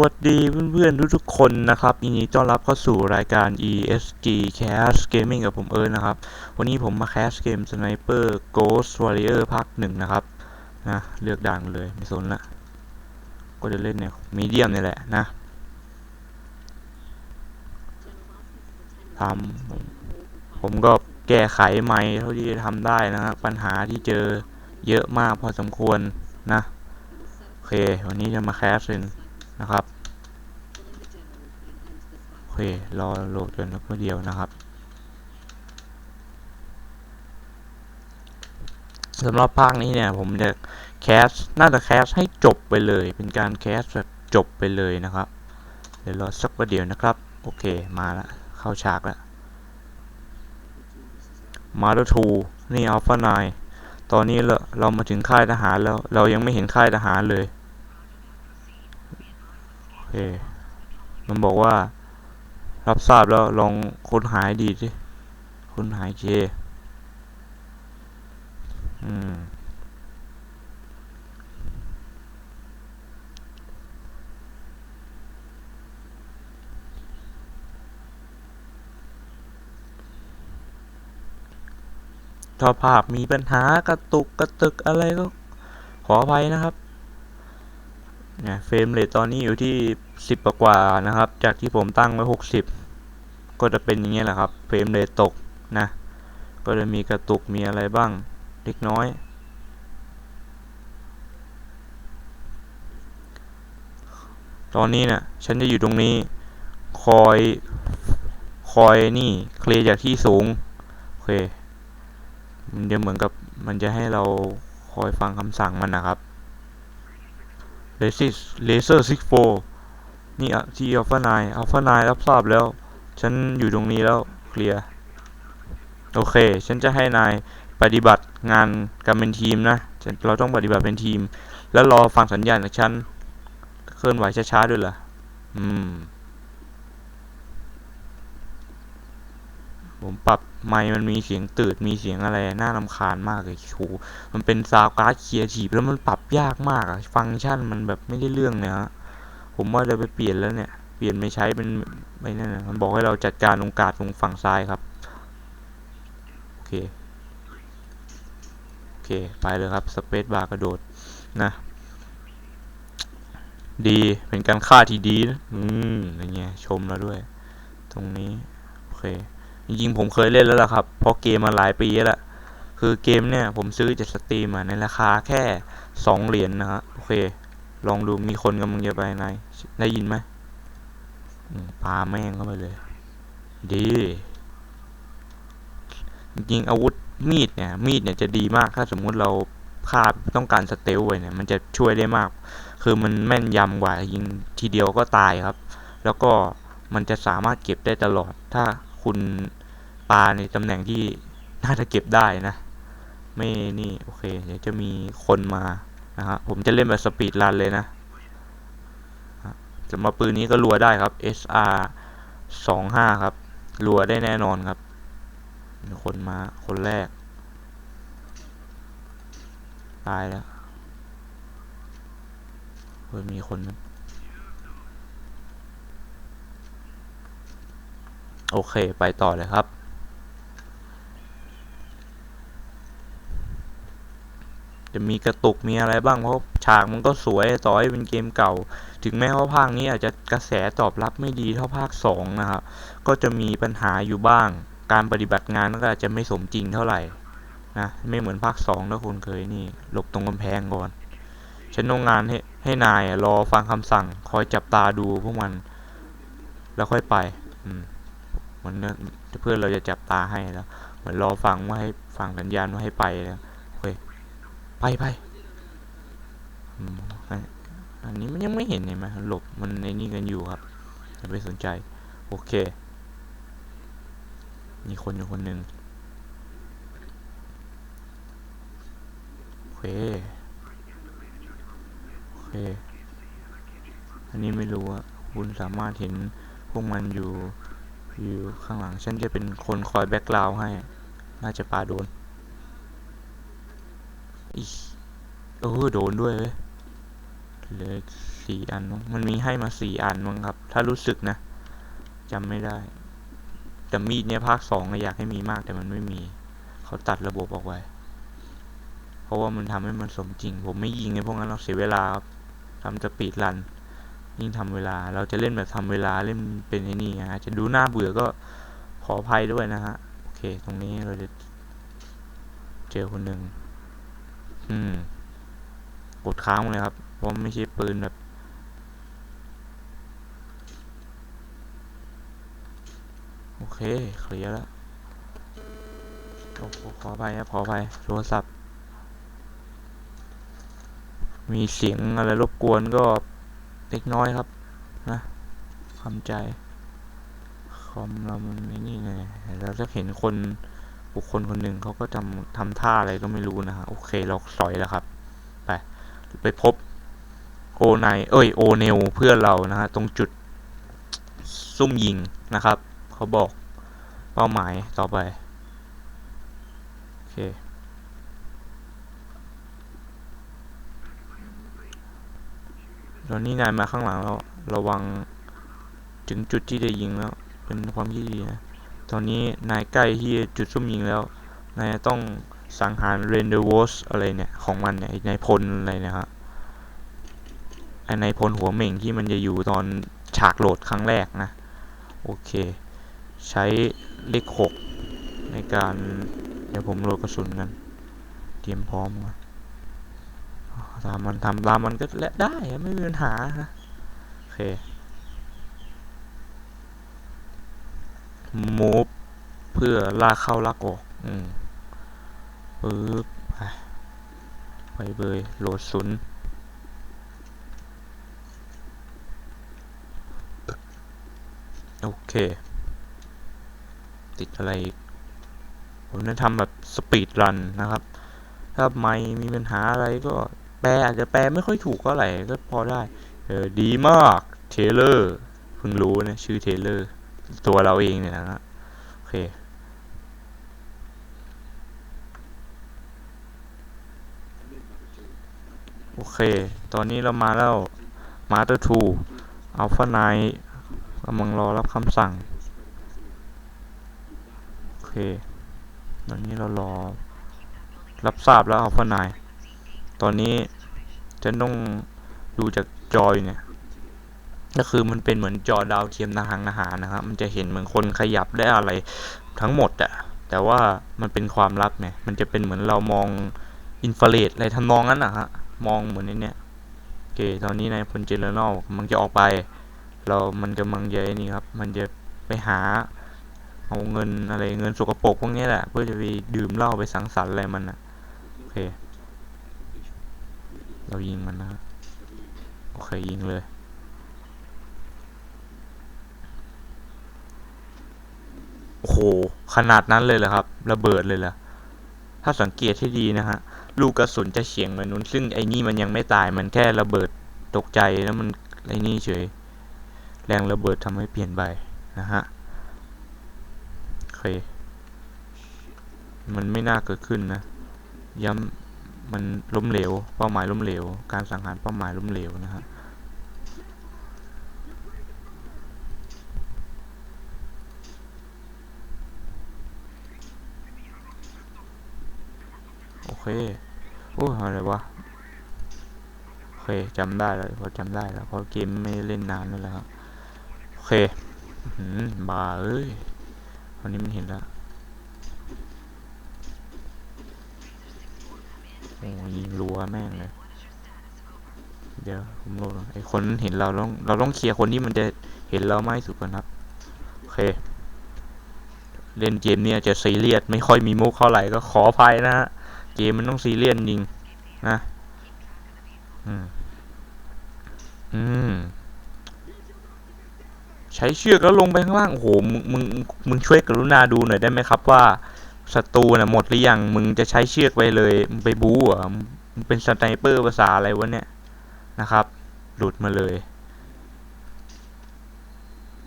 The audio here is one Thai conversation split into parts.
วัสดีเพื่อนๆทุกๆคนนะครับยินดีต้อนรับเข้าสู่รายการ ESG Cast Gaming กับผมเอิร์ธนะครับ วันนี้ผมมาแคสเกม Sniper Ghost Warrior ภาคหนึ่งนะครับนะเลือกด่านเลย ไม่สนละ ก็จะเล่นเนี่ยมีเดียมนี่แหละนะทำผมก็แก้ไขใหม่เท่าที่จะทำได้นะครับปัญหาที่เจอเยอะมากพอสมควรนะ โอเค วันนี้จะมาแคสเป็น นะครับโอเครอโหลดกันเพื่อเดียวนะครับสำหรับภาคนี้เนี่ยผมจะแคสน่าจะแคสให้จบไปเลย เป็นการแคสแบบจบไปเลยนะครับ เดี๋ยวรอสักประเดี๋ยวนะครับ โอเคมาละเข้าฉากแล้วมาร์ทูนี่อัลฟาไนตอนนี้เราเรามาถึงค่ายทหารแล้ว เรายังไม่เห็นค่ายทหารเลย เค มันบอกว่า รับทราบแล้วลองค้นหายดีสิค้นหายเจอืมถ้าภาพมีปัญหากระตุกกระตึกอะไรก็ขออภัยนะครับ เนี่ยเฟรมเรทตอนนี้อยู่ที่สิบกว่านะครับ จากที่ผมตั้งไว้หกสิบก็จะเป็นอย่างเงี้ยแหละครับ เฟรมเรทตกนะ ก็จะมีกระตุกมีอะไรบ้างเล็กน้อย ตอนนี้เนี่ยฉันจะอยู่ตรงนี้ คอย คอยนี่ เคลียร์จากที่สูง โอเค มันจะเหมือนกับมันจะให้เราคอยฟังคำสั่งมันนะครับ เลซิสเลเซอร์ซิกโฟนี่อะที่อัลฟานายอัลฟานายรับทราบแล้ว ฉันอยู่ตรงนี้แล้วเคลียร์โอเค ฉันจะให้นายปฏิบัติงานกันเป็นทีมนะฉันเราต้องปฏิบัติเป็นทีม แล้วรอฟังสัญญาณจากฉัน เคลื่อนไหวช้าๆด้วยเหรออืม ผมปรับไมค์มันมีเสียงตืดมีเสียงอะไรน่ารำคาญมากเลยโหมันเป็นซาวการ์ดเคียร์ทีฟแล้วมันปรับยากมากอะฟังก์ชันมันแบบไม่ได้เรื่องเนี่ยฮะผมว่าจะไปเปลี่ยนแล้วเนี่ยเปลี่ยนไม่ใช้เป็นไม่นั่นนะมันบอกให้เราจัดการตรงกาดตรงฝั่งซ้ายครับโอเคโอเคไปเลยครับสเปซบาร์กระโดดนะดีเป็นการฆ่าที่ดีนะอืมอย่างเงี้ยชมแล้วด้วย ตรงนี้ โอเค จริงๆผมเคยเล่นแล้วล่ะครับ เพราะเกมมาหลายปีแล้ว คือเกมเนี่ยผมซื้อจากสตรีมในราคาแค่สองเหรียญนนะฮะ โอเค ลองดูมีคนกำลังจะไปไหนได้ยินไหมปาแม่งเข้าไปเลย ดี จริงอาวุธมีดเนี่ย มีดเนี่ยจะดีมากถ้าสมมุติเราฆ่าต้องการสเตลไว้เนี่ย มันจะช่วยได้มาก คือมันแม่นยำกว่ายิงทีเดียวก็ตายครับ แล้วก็มันจะสามารถเก็บได้ตลอดถ้าคุณ ปลาในตำแหน่งที่น่าจะเก็บได้นะ ไม่นี่โอเค เดี๋ยวจะมีคนมานะฮะผมจะเล่นแบบสปีดรันเลยนะสำหรับปืนนี้ก็รัวได้ครับ SR สองห้าครับรัวได้แน่นอนครับมีคนมาคนแรก ตายแล้วเฮ้ยมีคนนะโอเค ไปต่อเลยครับ จะมีกระตุกมีอะไรบ้างเพราะฉากมันก็สวยต่อให้เป็นเกมเก่า ถึงแม้ว่าภาคนี้อาจจะกระแสตอบรับไม่ดีเท่าภาค 2 นะครับ ก็จะมีปัญหาอยู่บ้าง การปฏิบัติงานก็อาจจะไม่สมจริงเท่าไหร่นะไม่เหมือนภาค2ถ้าคุณเคยนี่ หลบตรงกำแพงก่อน ฉันต้องงานให้ให้นายรอฟังคำสั่ง คอยจับตาดูพวกมัน แล้วค่อยไปอืมเหมือนเพื่อนเราจะจับตาให้แล้วเหมือนรอฟังว่าให้ฟังสัญญาณว่าให้ไปแล้ว ไปไปอันนี้มันยังไม่เห็นเห็นไหมหลบมันในนี่กันอยู่ครับอย่าไปสนใจ โอเค มีคนอยู่คนหนึ่งโอเคโอเค อันนี้ไม่รู้ว่าคุณสามารถเห็นพวกมันอยู่อยู่ข้างหลังฉันจะเป็นคนคอยแบ็กกราวให้ น่าจะปาโดน อีเออโดนด้วยเลยเหลือสี่อันมันมีให้มาสี่อันมั้งครับ ถ้ารู้สึกนะจำไม่ได้ แต่มีดเนี่ยภาคสองอะอยากให้มีมากแต่มันไม่มี เขาตัดระบบออกไว้ เพราะว่ามันทำให้มันสมจริง ผมไม่ยิงไอ้พวกนั้นเราเสียเวลาครับทำสปีดรัน ยิ่งทำเวลา เราจะเล่นแบบทำเวลาเล่นเป็นไอ้นี่อาจจะดูน่าเบื่อก็ขออภัยด้วยนะฮะ โอเค ตรงนี้เราจะเจอคนหนึ่ง อืม กดค้างเลยครับ เพราะไม่ใช่ปืนแบบโอเค เคลียร์แล้วขอขอขออภัยครับ ขออภัยโทรศัพท์ มีเสียงอะไรรบกวนก็เล็กน้อยครับ นะคำใจ คอมเรามันไอ้นี่ไงเราจะเห็นคน บุคคลคนหนึ่งเขาก็ทำทำท่าอะไรก็ไม่รู้นะฮะโอเคเราสอยแล้วครับ ไป ไปพบโอไนเอ้ยโอเนลเพื่อนเรานะฮะตรงจุดซุ่มยิงนะครับ เขาบอกเป้าหมายต่อไป โอเคตอนนี้นายมาข้างหลังแล้ว ระวังถึงจุดที่จะยิงแล้ว เป็นความคิดดีนะ ตอนนี้นายใกล้ที่จุดซุ่มยิงแล้ว นายต้องสังหารเรนเดอร์วอสอะไรเนี่ย ของมันเนี่ยนายพลอะไรนะฮะไอ้นายพลหัวเหม่งที่มันจะอยู่ตอนฉากโหลดครั้งแรกนะ โอเค ใช้เลขหกในการเดี๋ยวผมโหลดกระสุนกัน เตรียมพร้อมก่อนตามมันทำตามมันก็และได้ไม่มีปัญหานะ โอเค move เพื่อลากเข้าลากออก อืมปึ๊บไปไปเบยโหลดศูนย์โอเค ติดอะไรอีกผมจะทำแบบสปีดรันนะครับ ถ้าไม่มีปัญหาอะไรก็แปลอาจจะแปลไม่ค่อยถูกเท่าไหร่ก็พอได้ เออดีมาก เทเลอร์เพิ่งรู้นะ ชื่อเทเลอร์ ตัวเราเองเนี่ยนะฮะโอเคโอเค ตอนนี้เรามาแล้วมาสเตอร์ทูอัลฟาไนกำลังรอรับคำสั่ง โอเค ตอนนี้เรารอ รับทราบแล้วอัลฟาไนตอนนี้จะต้องดูจากจอยเนี่ย ก็คือมันเป็นเหมือนจอดาวเทียมทางอาหารนะครับ มันจะเห็นเหมือนคนขยับได้อะไรทั้งหมดอะแต่ว่ามันเป็นความลับไงมันจะเป็นเหมือนเรามองอินฟราเรดอะไรทำนองนั้นนะฮะ มองเหมือนในเนี้ยโอเค ตอนนี้นายพลเจเนอรัลมันจะออกไป เรา มันกำลังจะไอ้นี่ครับ มันจะไปหา เอาเงินอะไรเงินสกปรกพวกนี้แหละ เพื่อจะไปดื่มเหล้าไปสังสรรค์อะไรมันนะโอเค เรายิงมันนะฮะโอเคยิงเลย โอ้โหขนาดนั้นเลยเหรอครับ ระเบิดเลยเหรอถ้าสังเกตให้ดีนะฮะลูกกระสุนจะเฉียงมานุนซึ่งไอ้นี่มันยังไม่ตายมันแค่ระเบิดตกใจแล้วมันไอ้นี่เฉย แรงระเบิดทำให้เปลี่ยนไปนะฮะโอเคมันไม่น่าเกิดขึ้นนะ ย้ำมันล้มเหลว เป้าหมายล้มเหลว การสังหารเป้าหมายล้มเหลวนะฮะ โอเคโอ้อะไรวะ โอเคจำได้แล้วพอจำได้แล้วเพราะเกมไม่เล่นนานแล้วแหละครับโอเคอื้อหือบาเอ้ยตอนนี้มันเห็นแล้วโอ้ยิงรัวแม่งเลย เดี๋ยวผมโหลดก่อนไอคนเห็นเราต้องเราต้องเคลียร์คนที่มันจะเห็นเราไม่สุดก่อนครับโอเค เล่นเกมเนี่ยจะซีเรียสไม่ค่อยมีมุกเท่าไหร่ก็ขออภัยนะฮะ เกมมันต้องซีเรียสจริงนะอืมอืมใช้เชือกแล้วลงไปข้างล่างโอ้โหมึงมึงมึงช่วยกรุณาดูหน่อยได้ไหมครับว่าศัตรูน่ะหมดหรือยังมึงจะใช้เชือกไปเลยมึงไปบู๊เหรอมึงเป็นสไนเปอร์ภาษาอะไรวะเนี่ยนะครับ หลุดมาเลย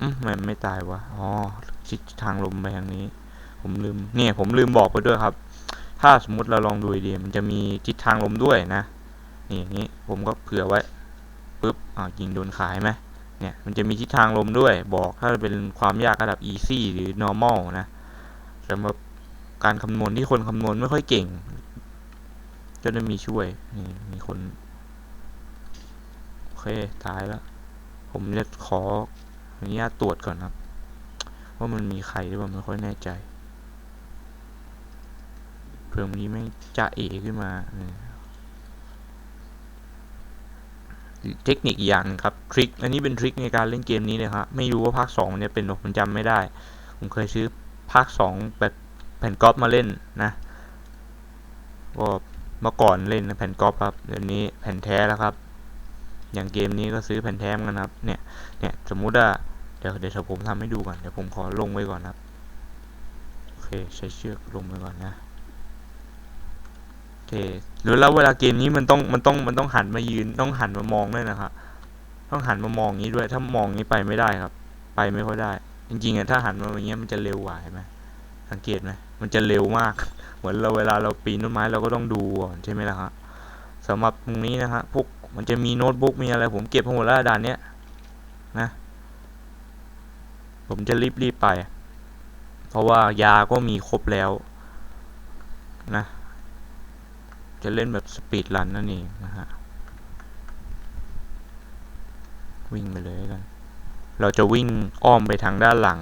อืมมันไม่ตายวะอ๋อทิศทางลมไปทางนี้ ผมลืมเนี่ยผมลืมบอกไปด้วยครับ ถ้าสมมุติเราลองดูดีมันจะมีทิศทางลมด้วยนะ นี่อย่างนี้ผมก็เผื่อไว้ปุ๊บอ่ายิงโดนขายไหมเนี่ยมันจะมีทิศทางลมด้วย บอกถ้าเป็นความยากระดับ easy หรือ normal นะสำหรับการคำนวณที่คนคำนวณไม่ค่อยเก่ง ก็จะมีช่วย นี่มีคน โอเคตายแล้ว ผมจะขออนุญาตตรวจก่อนครับ ว่ามันมีใครหรือเปล่าไม่ค่อยแน่ใจ ผื่อมันนี้ไม่งจะเอขึ้นมา เทคนิคอย่างครับทริคอันนี้เป็นทริคในการเล่นเกมนี้เลยครับไม่รู้ว่าภาคสองเนี่ยเป็นหรอผมจำไม่ได้ ผมเคยซื้อภาคสองแบบแผ่นก๊อปมาเล่นนะก็เมื่อก่อนเล่นแผ่นก๊อปครับเดี๋ยวนี้แผ่นแท้แล้วครับ อย่างเกมนี้ก็ซื้อแผ่นแท้มกันครับ เนี่ยเนี่ยสมมุติว่าเดี๋ยวเดี๋ยวผมทำให้ดูก่อนเดี๋ยวผมขอลงไว้ก่อนครับโอเคใช้เชือกลงไว้ก่อนนะ อเคหรือแล้วเวลาเกมนี้มันต้องมันต้องมันต้องหันมายืนต้องหันมามองด้วยนะครับต้องหันมามองอย่างนี้ด้วยถ้ามองอย่างนี้ไปไม่ได้ครับ ไปไม่ค่อยได้ จริงๆอะถ้าหันมาอย่างเงี้ยมันจะเร็วกว่าเห็นไหมสังเกตไหมมันจะเร็วมาก เหมือนเราเวลาเราปีนต้นไม้เราก็ต้องดูก่อนใช่ไหมล่ะครับสำหรับตรงนี้นะฮะพวกมันจะมีโน้ตบุ๊กมีอะไร ผมเก็บทั้งหมดแล้วด่านเนี้ยนะผมจะรีบรีบไป เพราะว่ายาก็มีครบแล้วนะ จะเล่นแบบสปีดรันนั่นเองนะฮะ วิ่งไปเลยกัน เราจะวิ่งอ้อมไปทางด้านหลัง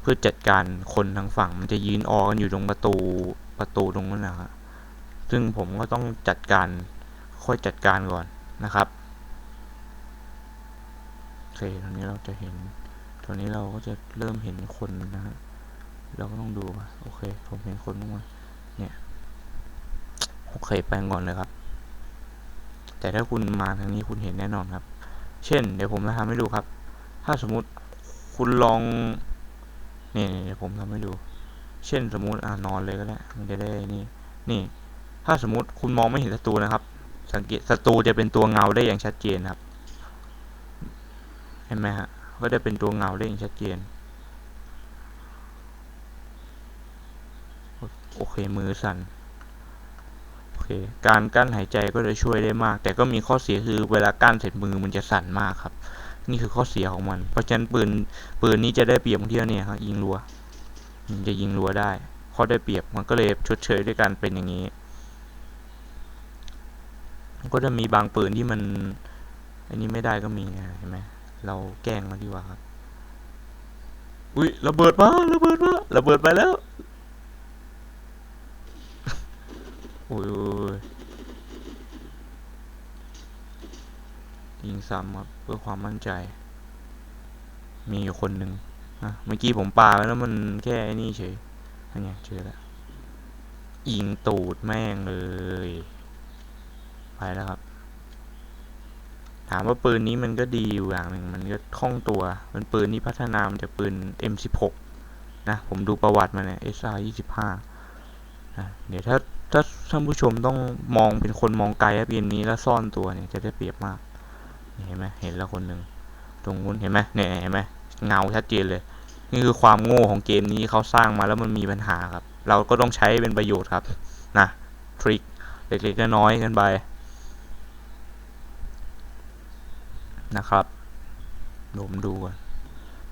เพื่อจัดการคนทางฝั่ง มันจะยืนออกันอยู่ตรงประตูประตูตรงนั้นนะฮะ ซึ่งผมก็ต้องจัดการค่อยจัดการก่อนนะครับโอเคตอนนี้เราจะเห็นตอนนี้เราก็จะเริ่มเห็นคนนะฮะ เราก็ต้องดูว่าโอเค ผมเห็นคนบ้างไหมเนี่ย เคไปก่อนเลยครับ แต่ถ้าคุณมาทางนี้คุณเห็นแน่นอนครับ เช่น เดี๋ยวผมจะทำให้ดูครับ ถ้าสมมุติคุณลองนี่นี่เดี๋ยวผมทำให้ดู เช่นสมมุติอ่านอนเลยก็ได้มันจะได้นี่นี่ ถ้าสมมุติคุณมองไม่เห็นศัตรูนะครับ สังเกตศัตรูจะเป็นตัวเงาได้อย่างชัดเจนครับ เห็นไหมฮะก็จะเป็นตัวเงาได้อย่างชัดเจนโอเคมือสั่น การกั้นหายใจก็จะช่วยได้มาก แต่ก็มีข้อเสียคือเวลากั้นเสร็จมือมันจะสั่นมากครับ นี่คือข้อเสียของมัน เพราะฉะนั้นปืนปืนนี้จะได้เปรียบตรงที่ยวเนี่ยครับยิงรัวมันจะยิงรัวได้ข้อได้เปรียบมันก็เลยชดเชยด้วยการเป็นอย่างนี้ ก็จะมีบางปืนที่มันอันนี้ไม่ได้ก็มีนะเห็นไหมเราแกล้งมันดีกว่าครับอุ้ยระเบิดมาระเบิดมาระเบิดไปแล้วโอ้ยโอ้ยยิง ซ้ำครับเพื่อความมั่นใจ มีอยู่คนหนึ่งนะเมื่อกี้ผมปาไปแล้วมันแค่นี่เฉยนั่นไงเจอแล้วยิงตูดแม่งเลย ไปแล้วครับ ถามว่าปืนนี้มันก็ดีอยู่อย่างหนึ่งมันก็คล่องตัวเป็นปืนที่พัฒนามาจากปืน M16 นะ ผมดูประวัติมาเนี่ย SR 25นะเดี๋ยวถ้าถ้าท่านผู้ชมต้องมองเป็นคนมองไกลเกมนี้แล้วซ่อนตัวเนี่ยจะได้เปรียบมาก เห็นไหมเห็นแล้วคนหนึ่งตรงนู้นเห็นไหมเนี่ยเห็นไหมเงาชัดเจนเลย นี่คือความโง่ของเกมนี้เขาสร้างมาแล้วมันมีปัญหาครับ เราก็ต้องใช้เป็นประโยชน์ครับนะทริคเล็กๆน้อยๆกันไปนะครับเดี๋ยวผมดูก่อน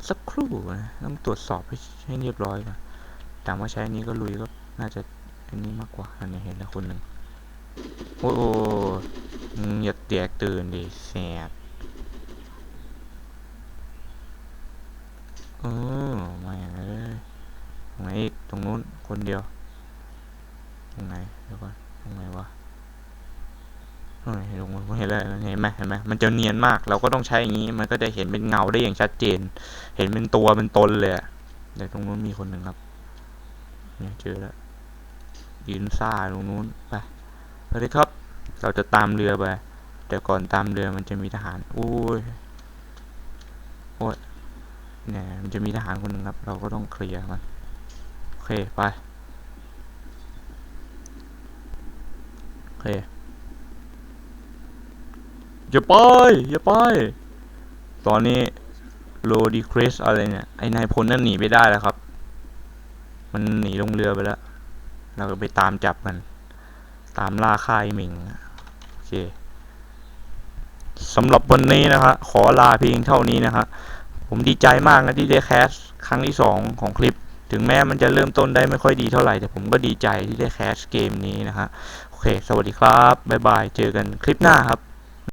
สักครู่นะต้องตรวจสอบให้ให้เรียบร้อยก่อนถามว่าใช้อันนี้ก็ลุยก็น่าจะอันนี้มากกว่าอันนี้เห็นแล้วคนหนึ่งโอ้โห อย่าแตกตื่นดิแสบเออมาอย่างไรตรงไหนอีกตรงนู้นคนเดียว ตรงไหนเดี๋ยวก่อนตรงไหนวะเฮ้ยลงมาเห็นแล้วเห็นไหมเห็นไหมมันจะเนียนมาก เราก็ต้องใช้อย่างนี้ มันก็จะเห็นเป็นเงาได้อย่างชัดเจน เห็นเป็นตัวเป็นตนเลยอะแต่ตรงนู้นมีคนหนึ่งครับ เนี่ยเจอแล้วยืนซ่าตรงนู้นไปไปเลยครับ เราจะตามเรือไป แต่ก่อนตามเรือมันจะมีทหารอุ้ยโอ้ยเนี่ยมันจะมีทหารคนหนึ่งครับ เราก็ต้องเคลียร์มัน โอเค ไป โอเค อย่าไป อย่าไป ตอนนี้โลดีคริสอะไรเนี่ย ไอ้นายพลนั่นหนีไปได้แล้วครับ มันหนีลงเรือไปแล้ว เราก็ไปตามจับมัน ตามลาค่ายหมิงโอเคสำหรับวันนี้นะฮะขอลาเพียงเท่านี้นะฮะผมดีใจมากนะที่ได้แคสครั้งที่สองของคลิป ถึงแม้มันจะเริ่มต้นได้ไม่ค่อยดีเท่าไหร่ แต่ผมก็ดีใจที่ได้แคสเกมนี้นะฮะโอเค สวัสดีครับ บ๊ายบาย เจอกันคลิปหน้าครับ